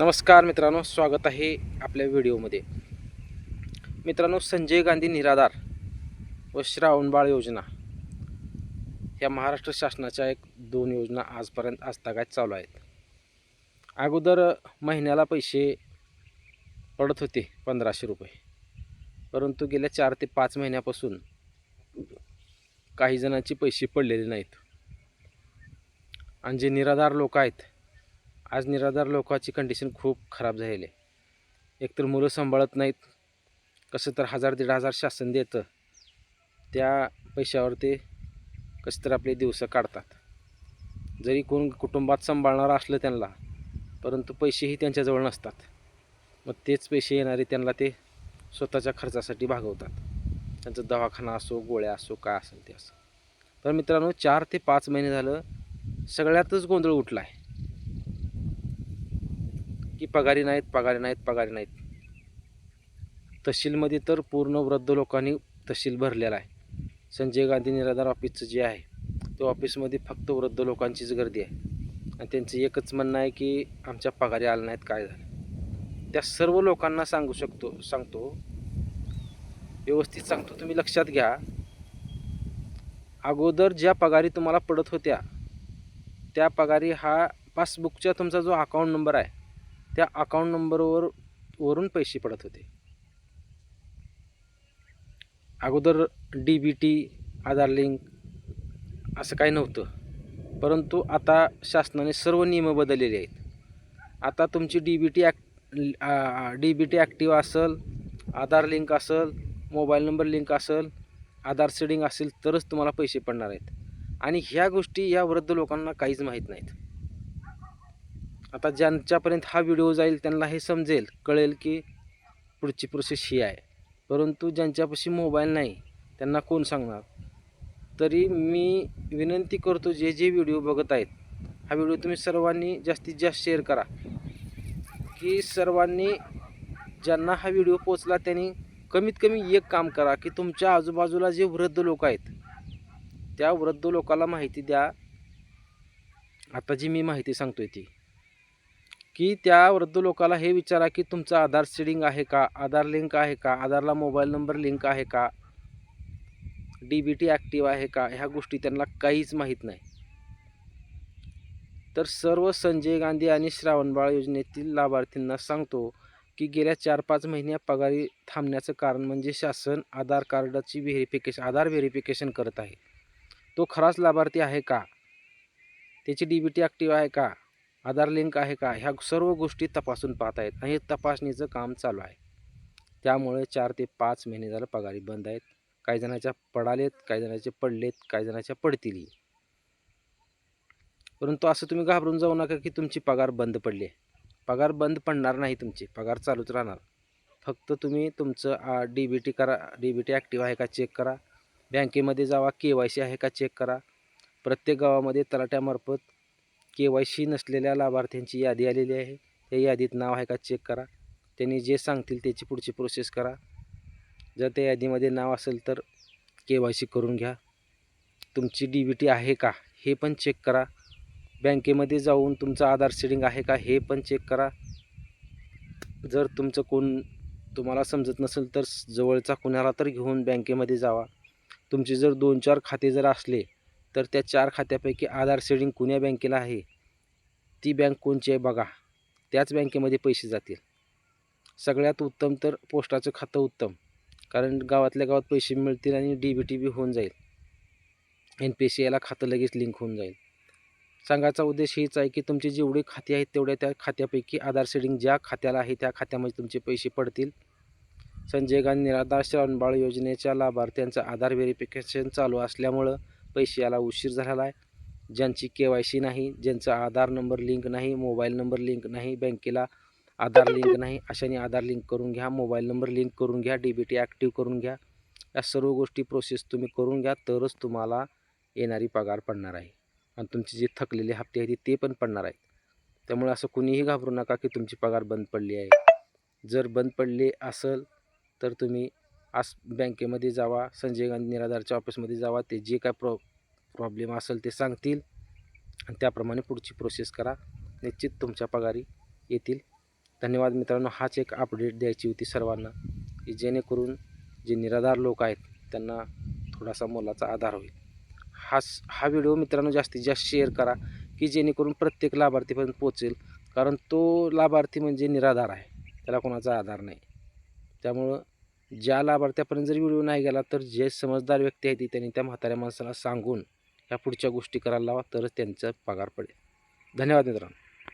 नमस्कार मित्रांनो स्वागत आहे आपल्या व्हिडिओमध्ये. मित्रांनो संजय गांधी निराधार व श्रावणबाळ योजना या महाराष्ट्र शासनाच्या एक दोन योजना आजपर्यंत आजतागायत चालू आहेत. अगोदर महिन्याला पैसे पडत होते पंधराशे रुपये. परंतु गेल्या चार ते पाच महिन्यापासून काही जणांचे पैसे पडलेले नाहीत. आणि जे निराधार लोक आहेत आज निराधार लोकांची कंडिशन खूप खराब झालेली आहे. एकतर मुलं सांभाळत नाहीत कसं तर हजार दीड हजार शासन देतं त्या पैशावर ते कसं तर आपले दिवस काढतात. जरी कोण कुटुंबात सांभाळणारं असलं त्यांना परंतु पैसेही त्यांच्याजवळ नसतात. मग तेच पैसे येणारे त्यांना ते स्वतःच्या खर्चासाठी भागवतात. त्यांचा दवाखाना असो गोळ्या असो काय असेल ते असं. तर मित्रांनो चार ते पाच महिने झालं सगळ्यातच गोंधळ उठला आहे की पगारी नाहीत पगारी नाहीत पगारी नाहीत. तहसीलमध्ये तर पूर्ण वृद्ध लोकांनी तहसील भरलेला आहे. संजय गांधी निराधार ऑफिसचं जे आहे त्या ऑफिसमध्ये फक्त वृद्ध लोकांचीच गर्दी आहे. आणि त्यांचं एकच म्हणणं आहे की आमच्या पगारी आल्या नाहीत काय झालं? त्या सर्व लोकांना सांगू शकतो सांगतो. व्यवस्थित सांगतो तुम्ही लक्षात घ्या. अगोदर ज्या पगारी तुम्हाला पडत होत्या त्या पगारी हा पासबुकचा तुमचा जो अकाउंट नंबर आहे त्या अकाउंट नंबरवर वरून पैसे पडत होते. अगोदर D B T Aadhaar link असं काही नव्हतं. परंतु आता शासनाने सर्व नियम बदललेले आहेत. आता तुमची D B T act D B T active असेल आधार लिंक असेल मोबाईल नंबर लिंक असेल आधार सेडिंग असेल तरच तुम्हाला पैसे पडणार आहेत. आणि ह्या गोष्टी या वृद्ध लोकांना काहीच माहीत नाहीत. आता ज्यांच्यापर्यंत हा व्हिडिओ जाईल त्यांना हे समजेल कळेल की पुढची प्रोसेस ही आहे. परंतु ज्यांच्यापाशी मोबाईल नाही त्यांना कोण सांगणार? तरी मी विनंती करतो जे जे व्हिडिओ बघत आहेत हा व्हिडिओ तुम्ही सर्वांनी जास्तीत जास्त शेअर करा. की सर्वांनी ज्यांना हा व्हिडिओ पोचला त्यांनी कमीत कमी एक काम करा की तुमच्या आजूबाजूला जे वृद्ध लोक आहेत त्या वृद्ध लोकाला माहिती द्या. आता जी मी माहिती सांगतोय ती. की त्या वृद्ध लोकाला हे विचारा की तुमचं आधार सीडिंग आहे का? आधार लिंक आहे का? आधारला मोबाईल नंबर लिंक आहे का? डी बी टी ॲक्टिव्ह आहे का? ह्या गोष्टी त्यांना काहीच माहीत नाही. तर सर्व संजय गांधी आणि श्रावणबाळ योजनेतील लाभार्थींना सांगतो की गेल्या चार पाच महिन्या पगारी थांबण्याचं कारण म्हणजे शासन आधार कार्डाची व्हेरिफिकेशन आधार व्हेरिफिकेशन करत आहे. तो खराच लाभार्थी आहे का? त्याची डी बी टी ॲक्टिव्ह आहे का? आधार लिंक आहे का? ह्या सर्व गोष्टी तपासून पाहत आहेत आणि हे तपासणीचं काम चालू आहे. त्यामुळे चार ते पाच महिने झालं पगारी बंद आहेत. काही जणांच्या पडालेत काही जणांचे पडलेत काही जणांच्या पडतीलही परंतु असं तुम्ही घाबरून जाऊ नका की तुमची पगार बंद पडली आहे. पगार बंद पडणार नाही तुमची. पगार चालूच राहणार. फक्त तुम्ही तुमचं डी बी टी करा. डी बी टी ॲक्टिव्ह आहे का चेक करा. बँकेमध्ये जावा के वाय सी आहे का चेक करा. प्रत्येक गावामध्ये तलाट्यामार्फत के वाय सी नसलेल्या लाभार्थ्यांची यादी आलेली आहे. त्या यादीत नाव आहे का चेक करा. त्यांनी जे सांगतील त्याची पुढची प्रोसेस करा. जर त्या यादीमध्ये नाव असेल तर के वाय सी करून घ्या. तुमची डी बी टी आहे का हे पण चेक करा. बँकेमध्ये जाऊन तुमचं आधार सेडिंग आहे का हे पण चेक करा. जर तुमचं कोण तुम्हाला समजत नसेल तर जवळचा कुणाला तर घेऊन बँकेमध्ये जावा. तुमचे जर दोन चार खाते जर असले तर त्या चार खात्यापैकी आधार सेडिंग कुण्या बँकेला आहे? ती बँक कोणची आहे बघा. त्याच बँकेमध्ये पैसे जातील. सगळ्यात उत्तम तर पोस्टाचं खातं उत्तम. कारण गावातल्या गावात पैसे मिळतील आणि डी बी टी बी होऊन जाईल. एन पी सी एला खातं लगेच लिंक होऊन जाईल. सांगायचा उद्देश हेच आहे की तुमची जेवढी खाती आहेत तेवढ्या त्या खात्यापैकी आधार सेडिंग ज्या खात्याला आहे त्या खात्यामध्ये तुमचे पैसे पडतील. संजय गांधी निराधार श्रावणबाळ योजनेच्या लाभार्थ्यांचं आधार व्हेरिफिकेशन चालू असल्यामुळं पैसे याला उशीर झालेला आहे. ज्यांची के वाय सी नाही ज्यांचा आधार नंबर लिंक नाही मोबाईल नंबर लिंक नाही बँकेला आधार लिंक नाही अशाने आधार लिंक करून घ्या मोबाईल नंबर लिंक करून घ्या डी बी टी ॲक्टिव्ह करून घ्या. या सर्व गोष्टी प्रोसेस तुम्ही करून घ्या तरच तुम्हाला येणारी पगार पडणार आहे. आणि तुमचे जे थकलेले हप्ते आहेत ते पण पडणार आहेत. त्यामुळे असं कुणीही घाबरू नका की तुमची पगार बंद पडली आहे. जर बंद पडली असेल तर तुम्ही आस बँकेमध्ये जावा संजय गांधी निराधारच्या ऑफिसमध्ये जावा ते जे काय प्रॉ प्रॉब्लेम असेल ते सांगतील आणि त्याप्रमाणे पुढची प्रोसेस करा. निश्चित तुमच्या पगारी येतील. धन्यवाद मित्रांनो. हाच एक अपडेट द्यायची होती सर्वांना की जेणेकरून जे निराधार लोक आहेत त्यांना थोडासा मोलाचा आधार होईल. हाच हा व्हिडिओ मित्रांनो जास्तीत जास्त शेअर करा की जेणेकरून प्रत्येक लाभार्थीपर्यंत पोचेल कारण तो लाभार्थी म्हणजे निराधार आहे. त्याला कोणाचा आधार नाही. त्यामुळं ज्या लाभार्थ्यापर्यंत जर व्हिडिओ नाही गेला तर जे समजदार व्यक्ती आहे ती त्यांनी त्या म्हाताऱ्या माणसाला सांगून ह्या पुढच्या गोष्टी करायला लावा तरच त्यांचा पगार पडेल. धन्यवाद मित्रांनो.